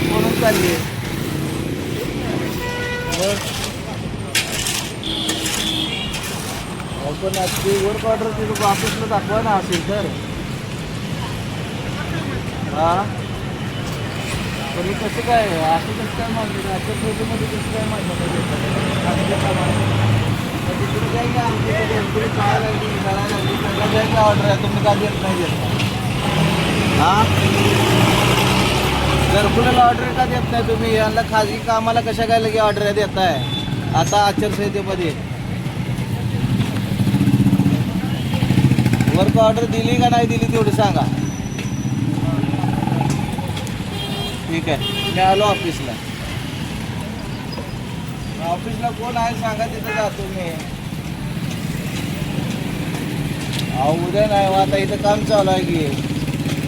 म्हणून चालली मग? पण आता वर्क ऑर्डर तिथं ऑफिसला दाखवा ना असेल तर. हा? पण हे कसं काय असं कसं काय मागणी आजच्या फोटोमध्ये कसं काय मागणी ऑर्डर आहे तुम्ही का देत नाही देत? हा? घरकुलाला ऑर्डर का देत नाही तुम्ही? यांना खाजगी कामाला कशा काय लगे ऑर्डर देताय? आता आचारसंहितेमध्ये. वर्क ऑर्डर दिली का नाही दिली तेवढी सांगा. ठीक आहे. मी आलो ऑफिसला ऑफिसला कोण आहे सांगा तिथं जातो मी. अहो उद्या नाही हो, आता इथं काम चालू आहे की.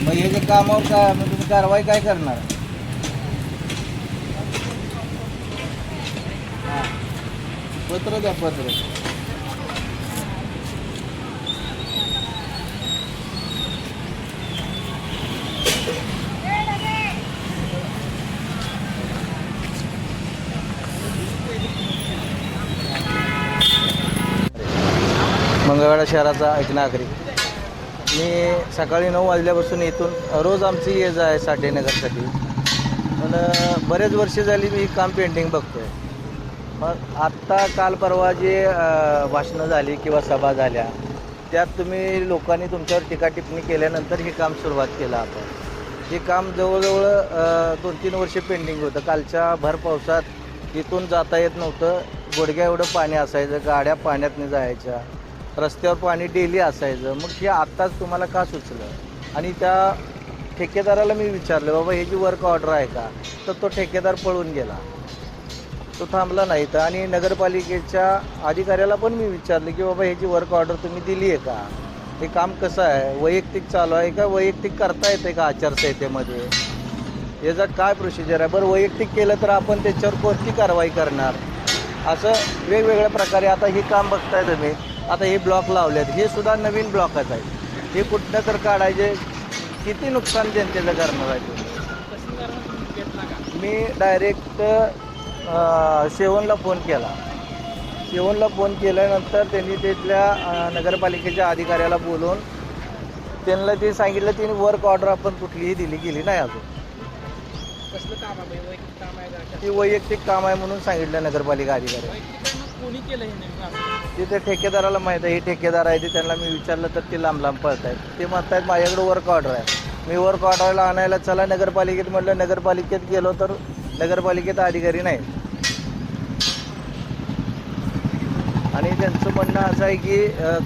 मग हे जे कामावर काय मग तुम्ही कारवाई काय करणार? पत्र द्या पत्र. मंगळवेढा शहराचा एक नागरिक. मी सकाळी नऊ वाजल्यापासून इथून रोज आमची ये जा आहे साठेनगरसाठी पण बरेच वर्ष झाली मी काम पेंटिंग बघतोय. मग आत्ता काल परवा जे भाषणं झाली किंवा सभा झाल्या त्यात तुम्ही लोकांनी तुमच्यावर टीका टिप्पणी केल्यानंतर हे काम सुरुवात केलं आपण. हे काम जवळजवळ दोन तीन वर्षे पेंडिंग होतं. कालच्या भर पावसात इथून जाता येत नव्हतं. गुडघ्या एवढं पाणी असायचं गाड्या पाण्यातनं जायच्या. रस्त्यावर पाणी डेली असायचं. मग हे आत्ताच तुम्हाला का सुचलं? आणि त्या ठेकेदाराला मी विचारलं बाबा हे जी वर्क ऑर्डर आहे का? तर तो ठेकेदार पळून गेला. तो थांबला नाही तर. आणि नगरपालिकेच्या अधिकाऱ्याला पण मी विचारलं की बाबा ह्याची वर्क ऑर्डर तुम्ही दिली आहे का? हे काम कसं आहे? वैयक्तिक चालू आहे का? वैयक्तिक करता येते का आचारसंहितेमध्ये? याचा काय प्रोसिजर आहे? बरं वैयक्तिक केलं तर आपण त्याच्यावर कोणती कारवाई करणार? असं वेगवेगळ्या प्रकारे आता हे काम बघताय तुम्ही. आता हे ब्लॉक लावलेत. हे सुद्धा नवीन ब्लॉकच आहे. हे कुठनं तर काढायचे? किती नुकसान जनतेचं करणार आहे मी डायरेक्ट शेवणला फोन केला शेवणला फोन केल्यानंतर त्यांनी तिथल्या नगरपालिकेच्या अधिकाऱ्याला बोलून त्यांना ते सांगितलं तिने वर्क ऑर्डर आपण कुठलीही दिली गेली नाही अजून कसलं काम आहे? वैयक्तिक काम आहे का? ती वैयक्तिक काम आहे म्हणून सांगितलं नगरपालिका अधिकारी वैयक्तिक कोणी केलं हे नेमकं? तिथे ठेकेदाराला माहीत आहे हे ठेकेदार आहे ते त्यांना मी विचारलं तर ते लांब लांब पळत आहेत ते म्हणतात माझ्याकडे वर्क ऑर्डर आहे मी वर्क ऑर्डरला आणायला चला नगरपालिकेत म्हटलं नगरपालिकेत गेलो तर नगरपालिकेत अधिकारी नाही. आणि त्यांचं म्हणणं असं आहे की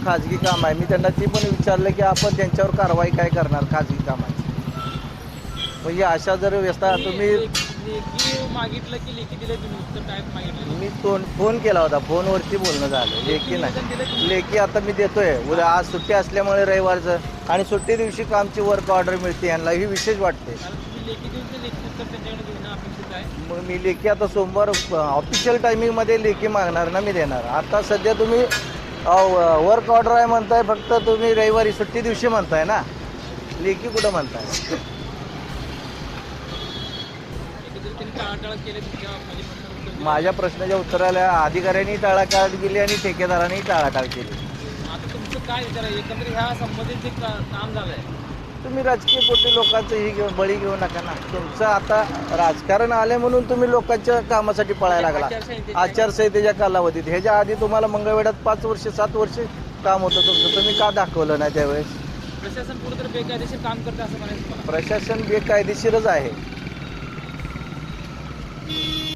खाजगी काम आहे. मी त्यांना ती पण विचारलं की आपण त्यांच्यावर कारवाई काय करणार? खाजगी कामाची म्हणजे अशा जर व्यवस्था तुम्ही लेखी लेखी मागितलं की लेखी दिलं तुम्ही? मी फोन फोन केला होता. फोनवरती बोलणं झालं. लेखी नाही. लेखी आता मी देतोय. उद्या आज सुट्टी असल्यामुळे रविवारचं. आणि सुट्टी दिवशी कामची वर्क ऑर्डर मिळते. यांना ही विशेष वाटते. मग मी लेखी आता सोमवार ऑफिशियल टायमिंगमध्ये लेखी मागणार ना मी देणार. आता सध्या तुम्ही वर्क ऑर्डर आहे म्हणताय फक्त तुम्ही रविवारी सुट्टी दिवशी म्हणताय ना? लेखी कुठं म्हणताय. माझ्या प्रश्नाच्या उत्तराला अधिकाऱ्यांनी टाळाटाळ केली आणि ठेकेदारांनी टाळाटाळ केली. आता तुमचं काय विचार एकंदरीत ह्या संबंधित जे काम झालं आहे तुम्ही राजकीय पोटी लोकांचं ही घेऊन बळी घेऊ नका ना. तुमचं आता राजकारण आले म्हणून तुम्ही लोकांच्या कामासाठी पळायला लागला. आचारसंहितेच्या- कालावधीत. ह्याच्या आधी तुम्हाला मंगळवेढ्यात पाच वर्ष सात वर्ष काम होतं तुमचं. तुम्ही का दाखवलं नाही त्यावेळेस? प्रशासन कुठेतरी बेकायदेशीर काम करते असं म्हणायचं प्रशासन बेकायदेशीरच आहे.